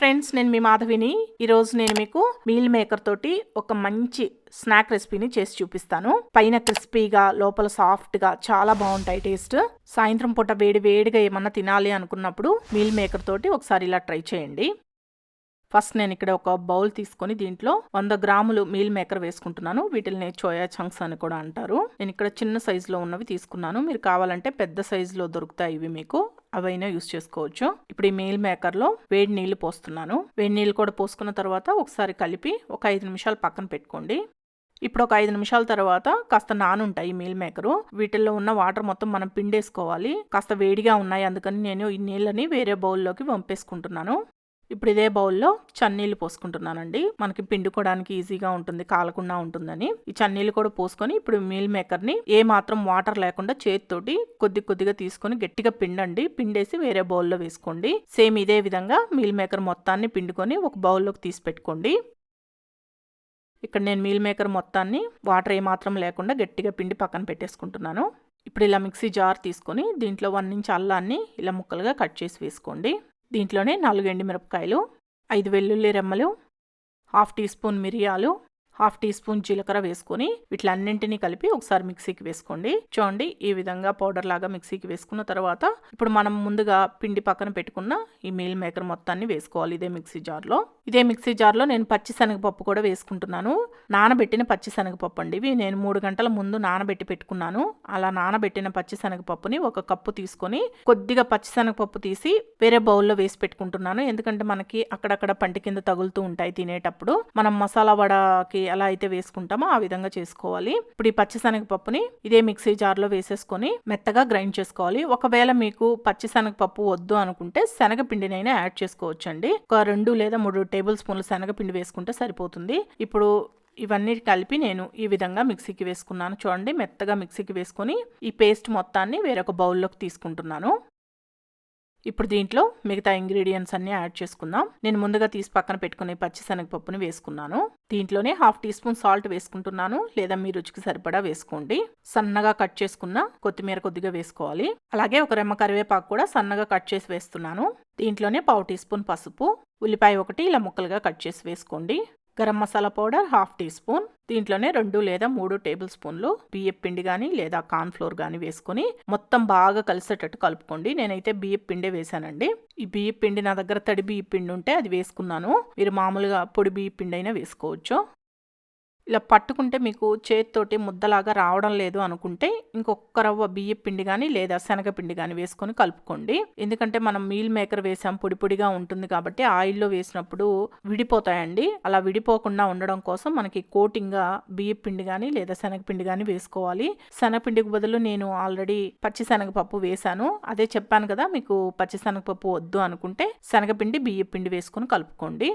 Friends నేను మీ మాధవిని. ఈరోజు నేను మీకు మీల్ మేకర్ తోటి ఒక మంచి స్నాక్ రెసిపీని చేసి చూపిస్తాను. పైన క్రిస్పీగా లోపల సాఫ్ట్గా చాలా బాగుంటాయి టేస్ట్. సాయంత్రం పూట వేడి వేడిగా ఏమన్నా తినాలి అనుకున్నప్పుడు మీల్ మేకర్ తోటి ఒకసారి ఇలా ట్రై చేయండి. ఫస్ట్ నేను ఇక్కడ ఒక బౌల్ తీసుకొని దీంట్లో వంద గ్రాములు మీల్ మేకర్ వేసుకుంటున్నాను. వీటిని చోయా చంక్స్ అని కూడా అంటారు. నేను ఇక్కడ చిన్న సైజులో ఉన్నవి తీసుకున్నాను. మీరు కావాలంటే పెద్ద సైజులో దొరుకుతాయి ఇవి మీకు. అవైనా యూస్ చేసుకోవచ్చు. ఇప్పుడు ఈ మీల్ మేకర్లో వేడి నీళ్ళు పోస్తున్నాను. వేడి నీళ్ళు కూడా పోసుకున్న తర్వాత ఒకసారి కలిపి ఒక ఐదు నిమిషాలు పక్కన పెట్టుకోండి. ఇప్పుడు ఒక ఐదు నిమిషాల తర్వాత కాస్త నానుంటాయి మీల్ మేకరు. వీటిల్లో ఉన్న వాటర్ మొత్తం మనం పిండేసుకోవాలి. కాస్త వేడిగా ఉన్నాయి అందుకని నేను ఈ నీళ్ళని వేరే బౌల్లోకి పంపేసుకుంటున్నాను ఇప్పుడు ఇదే బౌల్లో చన్నీళ్ళు పోసుకుంటున్నానండి. మనకి పిండుకోవడానికి ఈజీగా ఉంటుంది కాలకుండా ఉంటుందని. ఈ చన్నీళ్ళు కూడా పోసుకొని ఇప్పుడు మీల్ మేకర్ని ఏ మాత్రం వాటర్ లేకుండా చేతితోటి కొద్ది కొద్దిగా తీసుకొని గట్టిగా పిండండి. పిండేసి వేరే బౌల్లో వేసుకోండి. సేమ్ ఇదే విధంగా మీల్ మేకర్ మొత్తాన్ని పిండుకొని ఒక బౌల్లోకి తీసి పెట్టుకోండి. ఇక్కడ నేను మీల్ మేకర్ మొత్తాన్ని వాటర్ ఏమాత్రం లేకుండా గట్టిగా పిండి పక్కన పెట్టేసుకుంటున్నాను. ఇప్పుడు ఇలా మిక్సీ జార్ తీసుకొని దీంట్లో వన్ ఇంచ్ అల్లాన్ని ఇలా ముక్కలుగా కట్ చేసి వేసుకోండి. దీంట్లోనే నాలుగు ఎండుమిరపకాయలు ఐదు వెల్లుల్లి రెమ్మలు హాఫ్ టీ స్పూన్ మిరియాలు హాఫ్ టీ స్పూన్ జీలకర్ర వేసుకొని వీటిలన్నింటినీ కలిపి ఒకసారి మిక్సీకి వేసుకోండి. చూడండి ఈ విధంగా పౌడర్ లాగా మిక్సీకి వేసుకున్న తర్వాత ఇప్పుడు మనం ముందుగా పిండి పక్కన పెట్టుకున్న ఈ మీల్ మేకర్ మొత్తాన్ని వేసుకోవాలి ఇదే మిక్సీ జార్లో. ఇదే మిక్సీ జార్లో నేను పచ్చిశనగపప్పు కూడా వేసుకుంటున్నాను. నానబెట్టిన పచ్చిశనగపప్పు అండి ఇవి. నేను మూడు గంటల ముందు నానబెట్టి పెట్టుకున్నాను. అలా నానబెట్టిన పచ్చిశనగపప్పుని ఒక కప్పు తీసుకొని కొద్దిగా పచ్చిశనగపప్పు తీసి వేరే బౌల్లో వేసి పెట్టుకుంటున్నాను. ఎందుకంటే మనకి అక్కడక్కడ పంటి కింద తగులుతూ ఉంటాయి తినేటప్పుడు. మనం మసాలా వడకి ఎలా అయితే వేసుకుంటామో ఆ విధంగా చేసుకోవాలి. ఇప్పుడు ఈ పచ్చిశనగపప్పుని ఇదే మిక్సీ జార్లో వేసేసుకొని మెత్తగా గ్రైండ్ చేసుకోవాలి. ఒకవేళ మీకు పచ్చిశనగపప్పు వద్దు అనుకుంటే శనగపిండినైనా యాడ్ చేసుకోవచ్చండి. ఒక రెండు లేదా మూడు టేబుల్ స్పూన్లు శనగపిండి వేసుకుంటే సరిపోతుంది. ఇప్పుడు ఇవన్నీ కలిపి నేను ఈ విధంగా మిక్సీకి వేసుకున్నాను. చూడండి మెత్తగా మిక్సీకి వేసుకొని ఈ పేస్ట్ మొత్తాన్ని వేరొక బౌల్లోకి తీసుకుంటున్నాను. ఇప్పుడు దీంట్లో మిగతా ఇంగ్రీడియంట్స్ అన్ని యాడ్ చేసుకుందాం. నేను ముందుగా తీసి పక్కన పెట్టుకునే పచ్చిశనగపప్పుని వేసుకున్నాను. దీంట్లోనే హాఫ్ టీ స్పూన్ సాల్ట్ వేసుకుంటున్నాను. లేదా మీ రుచికి సరిపడా వేసుకోండి. సన్నగా కట్ చేసుకున్న కొత్తిమీర కొద్దిగా వేసుకోవాలి. అలాగే ఒక రెమ్మ కరివేపాకు కూడా సన్నగా కట్ చేసి వేస్తున్నాను. దీంట్లోనే పావు టీ స్పూన్ పసుపు. ఉల్లిపాయ ఒకటి ఇలా ముక్కలుగా కట్ చేసి వేసుకోండి. Garam masala powder half teaspoon దీంట్లోనే రెండు లేదా మూడు టేబుల్ స్పూన్లు బియ్యం పిండి కానీ లేదా కార్న్ ఫ్లోర్ కానీ వేసుకొని మొత్తం బాగా కలిసేటట్టు కలుపుకోండి. నేనైతే బియ్యం పిండే వేసానండి ఈ బియ్యం పిండి నా దగ్గర తడి బియ్యం పిండి ఉంటే అది వేసుకున్నాను. మీరు మామూలుగా పొడి బియ్యం పిండి అయినా వేసుకోవచ్చు. ఇలా పట్టుకుంటే మీకు చేతితోటి ముద్దలాగా రావడం లేదు అనుకుంటే ఇంకొక రవ్వ బియ్య పిండి కానీ లేదా శనగపిండి కానీ వేసుకొని కలుపుకోండి. ఎందుకంటే మనం మీల్ మేకర్ వేసాం పొడి పొడిగా ఉంటుంది కాబట్టి ఆయిల్లో వేసినప్పుడు విడిపోతాయండి. అలా విడిపోకుండా ఉండడం కోసం మనకి కోటింగ్గా బియ్య పిండి కానీ లేదా శనగపిండి కానీ వేసుకోవాలి. శనగపిండికి బదులు నేను ఆల్రెడీ పచ్చి శనగపప్పు వేశాను. అదే చెప్పాను కదా మీకు పచ్చి శనగపప్పు వద్దు అనుకుంటే శనగపిండి బియ్య పిండి వేసుకొని కలుపుకోండి.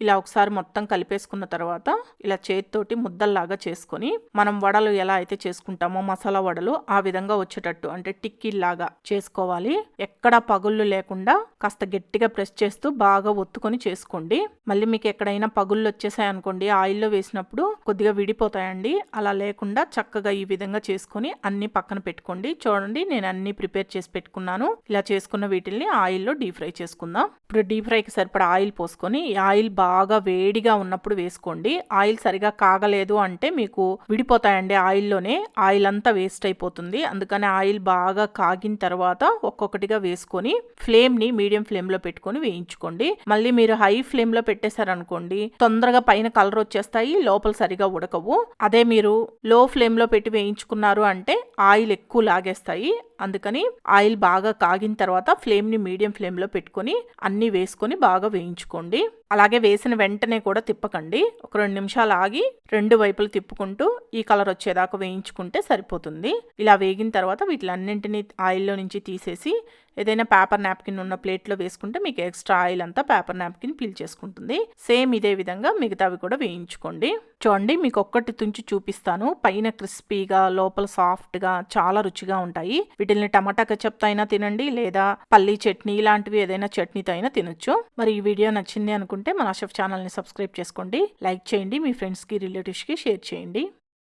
ఇలా ఒకసారి మొత్తం కలిపేసుకున్న తర్వాత ఇలా చేతితోటి ముద్దల్లాగా చేసుకొని మనం వడలు ఎలా అయితే చేసుకుంటామో మసాలా వడలు ఆ విధంగా వచ్చేటట్టు అంటే టిక్కీలాగా చేసుకోవాలి. ఎక్కడ పగుళ్ళు లేకుండా కాస్త గట్టిగా ప్రెస్ చేస్తూ బాగా ఒత్తుకొని చేసుకోండి. మళ్ళీ మీకు ఎక్కడైనా పగుళ్ళు వచ్చేసాయి అనుకోండి ఆయిల్లో వేసినప్పుడు కొద్దిగా విడిపోతాయండి. అలా లేకుండా చక్కగా ఈ విధంగా చేసుకొని అన్ని పక్కన పెట్టుకోండి. చూడండి నేను అన్ని ప్రిపేర్ చేసి పెట్టుకున్నాను. ఇలా చేసుకున్న వీటిల్ని ఆయిల్లో డీప్ ఫ్రై చేసుకుందాం. ఇప్పుడు డీప్ ఫ్రైకి సరిపడా ఆయిల్ పోసుకొని ఈ ఆయిల్ బాగా బాగా వేడిగా ఉన్నప్పుడు వేసుకోండి. ఆయిల్ సరిగా కాగలేదు అంటే మీకు విడిపోతాయండి ఆయిల్లోనే. ఆయిల్ అంతా వేస్ట్ అయిపోతుంది. అందుకని ఆయిల్ బాగా కాగిన తర్వాత ఒక్కొక్కటిగా వేసుకొని ఫ్లేమ్ని మీడియం ఫ్లేమ్లో పెట్టుకొని వేయించుకోండి. మళ్ళీ మీరు హై ఫ్లేమ్లో పెట్టేశారనుకోండి తొందరగా పైన కలర్ వచ్చేస్తాయి లోపల సరిగా ఉడకవు. అదే మీరు లో ఫ్లేమ్లో పెట్టి వేయించుకున్నారు అంటే ఆయిల్ ఎక్కువ లాగేస్తాయి. అందుకని ఆయిల్ బాగా కాగిన తర్వాత ఫ్లేమ్ని మీడియం ఫ్లేమ్లో పెట్టుకొని అన్నీ వేసుకొని బాగా వేయించుకోండి. అలాగే వేసిన వెంటనే కూడా తిప్పకండి. ఒక రెండు నిమిషాలు ఆగి రెండు వైపులు తిప్పుకుంటూ ఈ కలర్ వచ్చేదాకా వేయించుకుంటే సరిపోతుంది. ఇలా వేగిన తర్వాత వీటిలన్నింటినీ ఆయిల్లో నుంచి తీసేసి ఏదైనా పేపర్ నాప్కిన్ ఉన్న ప్లేట్లో వేసుకుంటే మీకు ఎక్స్ట్రా ఆయిల్ అంతా పేపర్ నాప్కిన్ పీల్ చేసుకుంటుంది. సేమ్ ఇదే విధంగా మిగతావి కూడా వేయించుకోండి. చూడండి మీకు ఒక్కటి తుంచి చూపిస్తాను. పైన క్రిస్పీగా లోపల సాఫ్ట్గా చాలా రుచిగా ఉంటాయి. వీటిని టమాటా కచప్తో అయినా తినండి లేదా పల్లీ చట్నీ ఇలాంటివి ఏదైనా చట్నీతో అయినా తినొచ్చు. మరి ఈ వీడియో నచ్చింది అనుకుంటే మన షెఫ్ ఛానల్ని సబ్స్క్రైబ్ చేసుకోండి. లైక్ చేయండి మీ ఫ్రెండ్స్కి రిలేటివ్స్కి షేర్ చేయండి.